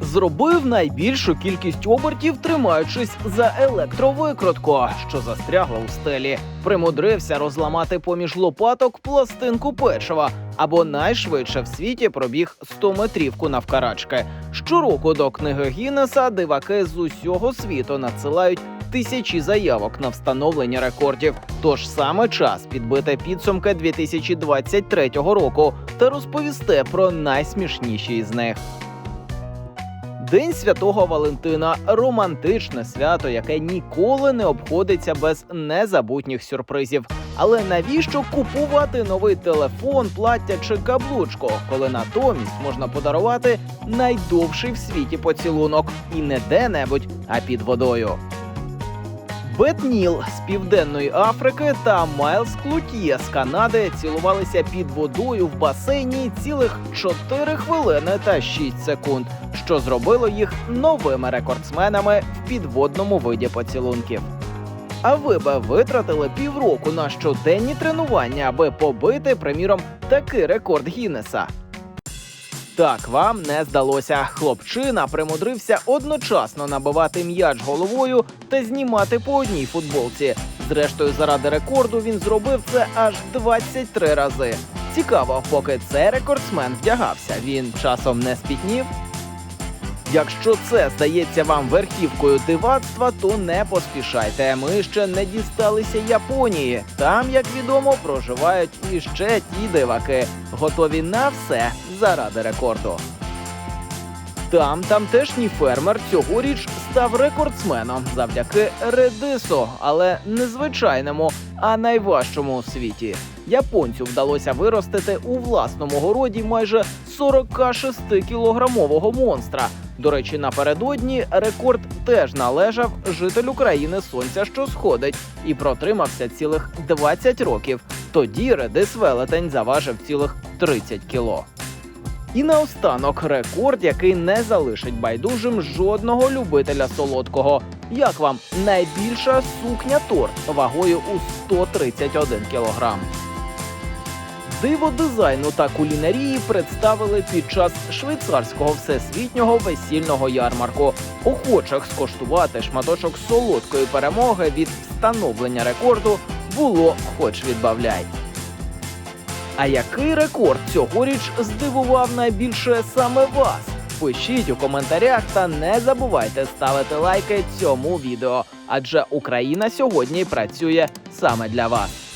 зробив найбільшу кількість обертів, тримаючись за електровикрутку, що застрягла у стелі. Примудрився розламати поміж лопаток пластинку печива або найшвидше в світі пробіг 100 метрівку навкарачки. Щороку до книги Гіннеса диваки з усього світу надсилають тисячі заявок на встановлення рекордів. Тож саме час підбити підсумки 2023 року та розповісти про найсмішніші із них. День святого Валентина романтичне свято, яке ніколи не обходиться без незабутніх сюрпризів. Але навіщо купувати новий телефон, плаття чи каблучку, коли натомість можна подарувати найдовший в світі поцілунок і не де-небудь, а під водою? Бет Ніл з південної Африки та Майлз Клутіє з Канади цілувалися під водою в басейні цілих 4 хвилини та 6 секунд, що зробило їх новими рекордсменами в підводному виді поцілунків. А ви би витратили півроку на щоденні тренування, аби побити, приміром, такий рекорд Гіннеса. Так вам не здалося. Хлопчина примудрився одночасно набивати м'яч головою та знімати по одній футболці. Зрештою, заради рекорду він зробив це аж 23 рази. Цікаво, поки цей рекордсмен вдягався, він часом не спітнів. Якщо це здається вам верхівкою дивацтва, то не поспішайте. Ми ще не дісталися Японії. Там, як відомо, проживають іще ті диваки, готові на все заради рекорду. Там тамтешній фермер цьогоріч став рекордсменом завдяки редису, але не звичайному, а найважчому у світі. Японцю вдалося виростити у власному городі майже 46-кілограмового монстра. До речі, напередодні рекорд теж належав жителю країни сонця, що сходить, і протримався цілих 20 років. Тоді редис велетень заважив цілих 30 кіло. І наостанок рекорд, який не залишить байдужим жодного любителя солодкого. Як вам найбільша сукня торт вагою у 131 кілограм? Диво дизайну та кулінарії представили під час швейцарського всесвітнього весільного ярмарку. Охочих скоштувати шматочок солодкої перемоги від встановлення рекорду було хоч відбавляй. А який рекорд цьогоріч здивував найбільше саме вас? Пишіть у коментарях та не забувайте ставити лайки цьому відео, адже Україна сьогодні працює саме для вас.